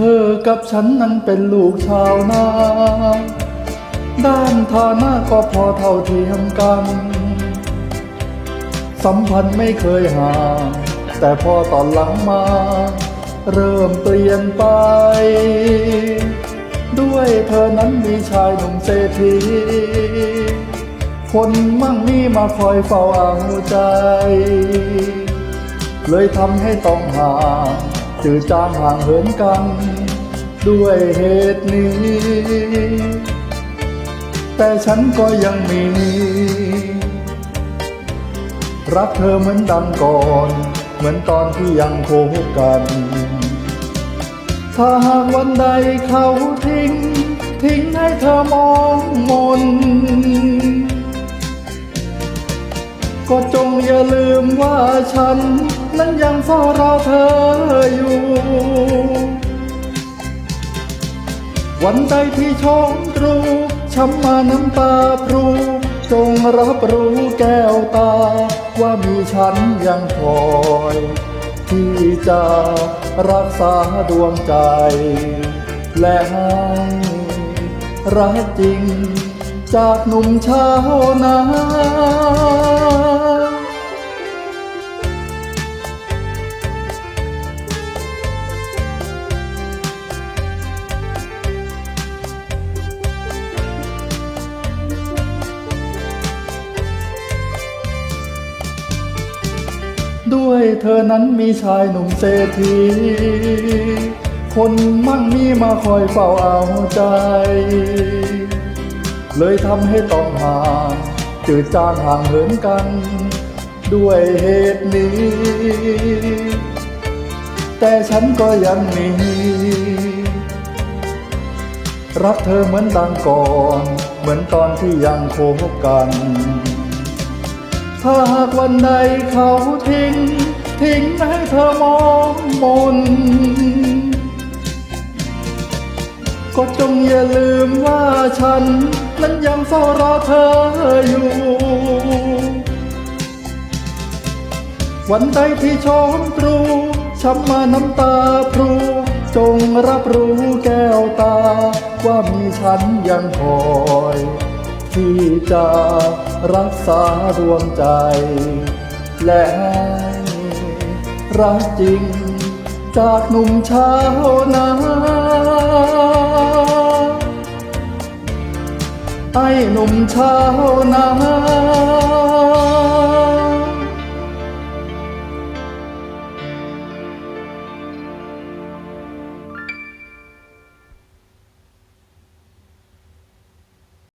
ธอกับฉันนั้นเป็นลูกชาวนา ด้านฐานะก็พอเท่าเทียมกัน สัมพันธ์ไม่เคยห่างแต่พอตอนหลังมา เริ่มเปลี่ยนไป ด้วยเธอนั้นมีชายหนุ่มเศรษฐี คนมั่งมีมาคอยเฝ้าเอาใจ เลยทำให้ต้องห่าง จืดจางห่างเหินกัน ด้วยเหตุนี้ แต่ฉันก็ยังมี รักเธอเหมือนดังก่อน เหมือนตอนที่ยังโคบกัน ถ้าหากวันใดเขาทิ้ง ทิ้งให้เธอมองมน ก็จงอย่าลืมว่าฉัน นั้นยังเฝ้ารอเธออยู่ วันใดที่ชมตรูช้ำมาน้ำตาพรู จงรับรู้แก้วตา ว่ามีฉันยังคอย ที่จะรักษาดวงใจ และให้รักจริง จากหนุ่มชาวนา ด้วยเธอนั้นมีชายหนุ่มเศรษฐี คนมั่งมีมาคอยเฝ้าเอาใจ เลยทำให้ต้องห่างจืดจางห่างเหินกัน ด้วยเหตุนี้ แต่ฉันก็ยังมี รักเธอเหมือนดังก่อน เหมือนตอนที่ยังโคบกัน ถ้าหากวันใดเขาทิ้ง ทิ้งให้เธอมองมน ก็จงอย่าลืมว่าฉัน นั้นยังเฝ้ารอเธออยู่ วันใดที่ชมตรูช้ำมาน้ำตาพรู จงรับรู้แก้วตา ว่ามีฉันยังคอย ที่จะรักษาดวงใจ และรักจริง จากหนุ่มชาวนาไอ้หนุ่มชาวนา